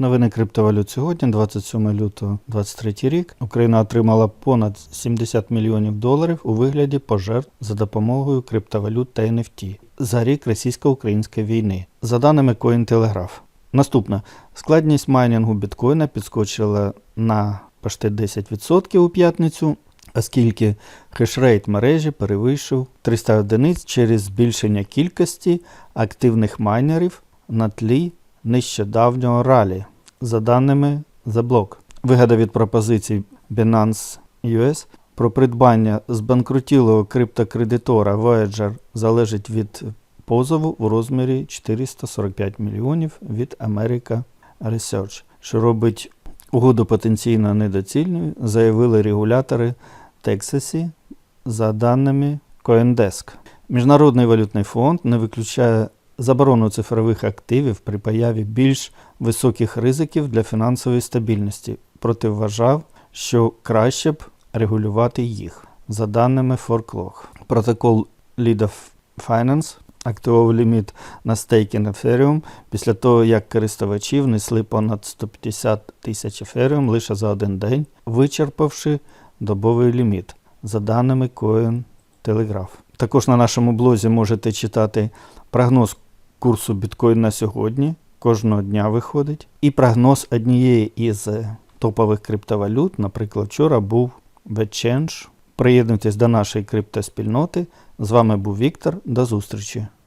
Новини криптовалют сьогодні, 27 лютого 2023 рік. Україна отримала понад 70 мільйонів доларів у вигляді пожертв за допомогою криптовалют та NFT за рік російсько-української війни. За даними Cointelegraph. Наступне. Складність майнінгу біткоїна підскочила на почти 10% у п'ятницю, оскільки хешрейт мережі перевищив 300 одиниць через збільшення кількості активних майнерів на тлі нещодавнього ралі, за даними The Block. Вигода від пропозицій Binance US про придбання збанкрутілого криптокредитора Voyager залежить від позову у розмірі 445 мільйонів від America Research, що робить угоду потенційно недоцільною, заявили регулятори Тексасі за даними CoinDesk. Міжнародний валютний фонд не виключає заборону цифрових активів при появі більш високих ризиків для фінансової стабільності, проте вважав, що краще б регулювати їх. За даними Forklog. Протокол of Finance активував ліміт на стейкінг Ethereum після того, як користувачі внесли понад 150 тисяч Ethereum лише за один день, вичерпавши добовий ліміт, за даними Cointelegraph. Також на нашому блозі можете читати прогноз курсу біткоін на сьогодні, кожного дня виходить, і прогноз однієї із е, топових криптовалют, наприклад, вчора був BitChange. Приєднуйтесь до нашої криптоспільноти. З вами був Віктор. До зустрічі!